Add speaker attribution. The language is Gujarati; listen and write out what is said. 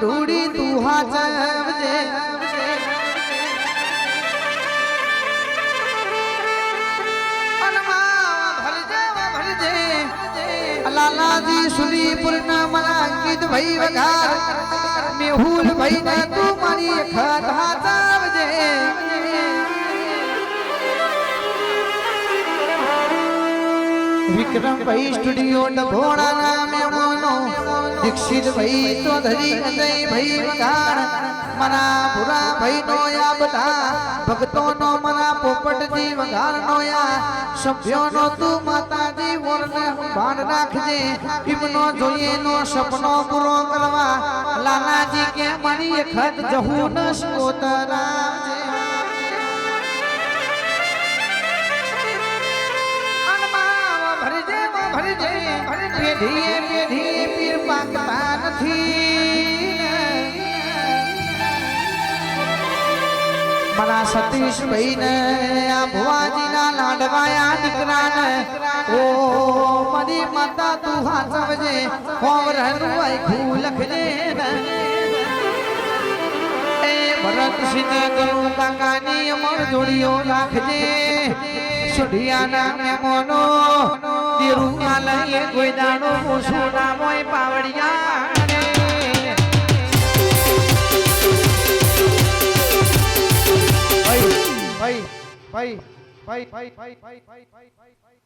Speaker 1: ઢૂડી તુહા ભરજે લાલાજી સુરીપુર ના મારા અંકિત ભાઈ વઘાર મેહુલ ભાઈ ના તું મારી ખત હાચવજે વિક્રમભાઈ સ્ટુડિયો ડભોણા નામે દીક્ષિતભાઈ ચૌધરી અજયભાઈ વઘાર મના ભુરા ભાઈ નો યા બધા ભક્તો નો મારા પોપટજી વઘાર નો યા સભ્યો નો તું માતાજી વરને ભાન રાખજે એમનો જોઈએ નો સપનો પૂરો કરવા લાલાજી કે મણી ખત જહું ન સ્કોતરા ભરજે ભરજે પેઢીએ પેઢીએ પીર પાકતા નથી મારા સતીશભાઈ ને આ ભુવાજીના લાડવાયા દીકરાને, ઓ મારી માતા, તું હાચવજે હોમ રહેલું આય ખુ લખજે એ ભરતસિંહ ગરુ કાકાની અમર જોડીઓ રાખજે. સુઢિયાના મેમોનો દેરુમાં લઈએ કોઈ દાડો મોસું ના મોય પાવડિયા રે. ભાઈ ભાઈ ભાઈ ભાઈ ભાઈ ભાઈ ભાઈ ભાઈ ભાઈ